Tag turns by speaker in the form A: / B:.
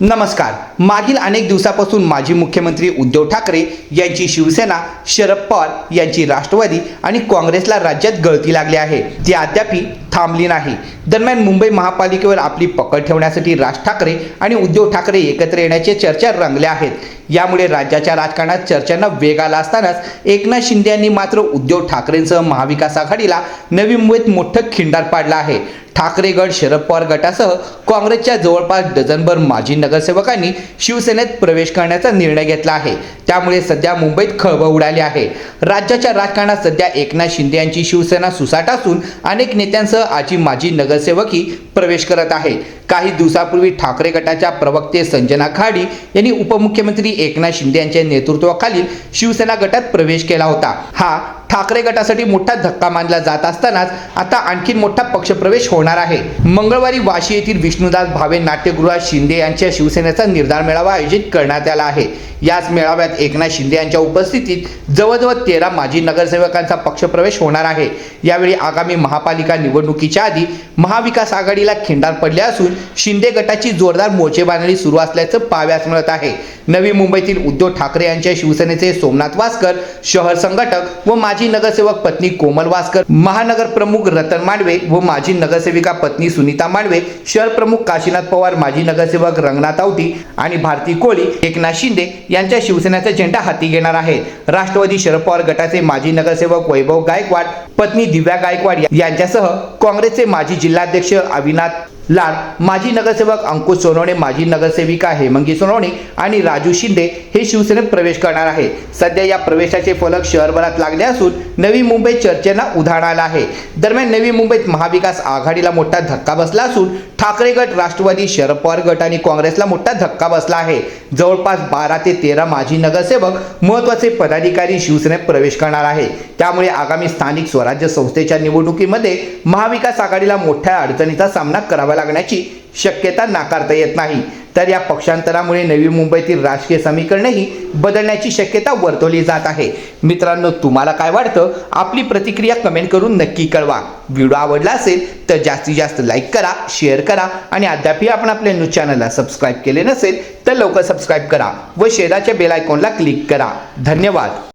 A: नमस्कार. मागील अनेक दिवसापासून माजी मुख्यमंत्री उद्धव ठाकरे यांची शिवसेना शरद पवार यांची राष्ट्रवादी आणि काँग्रेसला राज्यात गळती लागली आहे. ती अद्यापी थांबली नाही. दरम्यान मुंबई महापालिकेवर आपली पकड ठेवण्यासाठी राज ठाकरे आणि उद्धव ठाकरे एकत्र येण्याच्या चर्चा रंगल्या आहेत. यामुळे राज्याच्या राजकारणात चर्चांना वेग आला असतानाच एकनाथ शिंदे यांनी मात्र उद्धव ठाकरेंसह महाविकास आघाडीला नवी मुंबईत मोठं खिंडार पाडलं आहे. ठाकरे गट शरद पवार गटासह काँग्रेसच्या जवळपास डझनभर माजी नगरसेवकांनी शिवसेनेत प्रवेश करण्याचा निर्णय घेतला आहे. त्यामुळे सध्या मुंबईत खळबळ उडाली आहे. राज्याच्या राजकारणात सध्या एकनाथ शिंदे यांची शिवसेना सुसाट असून अनेक नेत्यांसह आजी माजी नगरसेवकही प्रवेश करत आहेत. काही दिवसापूर्वी ठाकरे गटाच्या प्रवक्ते संजना खाडी यांनी उपमुख्यमंत्री एकनाथ शिंदे यांच्या नेतृत्वाखालील शिवसेना गटात प्रवेश केला होता. हा ठाकरे गटासाठी मोठा धक्का मानला जात असतानाच आता आणखीन मोठा पक्षप्रवेश होणार आहे. मंगळवारी वाशी येथील विष्णुदास भावे नाट्यगृहात शिंदे यांच्या शिवसेनेचा निर्धार मेळावा आयोजित करण्यात आला आहे. याच मेळाव्यात एकनाथ शिंदे यांच्या उपस्थितीत जवळजवळ तेरा माजी नगरसेवकांचा पक्षप्रवेश होणार आहे. यावेळी आगामी महापालिका निवडणुकीच्या आधी महाविकास आघाडीला खिंडार पडले असून शिंदे गटाची जोरदार मोर्चेबांधणी सुरू असल्याचं पाहाव्यास मिळत आहे. नवी मुंबईतील उद्धव ठाकरे यांच्या शिवसेनेचे सोमनाथ वासकर शहर संघटक व माजी नगरसेवक पत्नी कोमल वासकर महानगर प्रमुख रतन मांडवे व माजी नगरसेविका पत्नी सुनीता मांडवे शहर प्रमुख काशीनाथ पवार माजी नगरसेवक रंगनाथ आवटी आणि भारती कोळी एकनाथ शिंदे यांच्या शिवसेनेचा झेंडा हाती घेणार आहेत. राष्ट्रवादी शरद पवार गटाचे माजी नगरसेवक वैभव गायकवाड पत्नी दिव्या गायकवाड यांच्यासह काँग्रेसचे माजी जिल्हाध्यक्ष अविनाथ लाड. माजी नगरसेवक अंकुश सोनवणे माजी नगरसेविका हेमंगी सोनवणे आणि राजू शिंदे हे शिवसेनेत प्रवेश करणार आहे सध्या या प्रवेशाचे फलक शहरभरात लागले असून नवी मुंबई चर्चेला उधाण आलं आहे. दरम्यान नवी मुंबईत महाविकास आघाडीला मोठा धक्का बसला असून ठाकरे गट राष्ट्रवादी शरद पवार गट आणि काँग्रेसला मोठा धक्का बसला आहे. जवळपास बारा ते तेरा माजी नगरसेवक महत्त्वाचे पदाधिकारी शिवसेनेत प्रवेश करणार आहे. त्यामुळे आगामी स्थानिक स्वराज्य संस्थेच्या निवडणुकीमध्ये महाविकास आघाडीला मोठ्या अडचणीचा सामना करावा लागण्याची शक्यता नाकारता येत नाही. तर या पक्षांतरामुळे नवी मुंबईतील राजकीय समीकरणेही बदलण्याची शक्यता वर्तवली जात आहे. मित्रांनो तुम्हाला काय वाटतं? आपली प्रतिक्रिया कमेंट करून नक्की कळवा. व्हिडिओ आवडला असेल तर जास्तीत जास्त लाईक करा शेअर करा आणि अद्यापही आपण आपल्या न्यूज चॅनलला सबस्क्राईब केले नसेल तर लवकर सबस्क्राईब करा व शेराच्या बेल आयकॉनला क्लिक करा. धन्यवाद.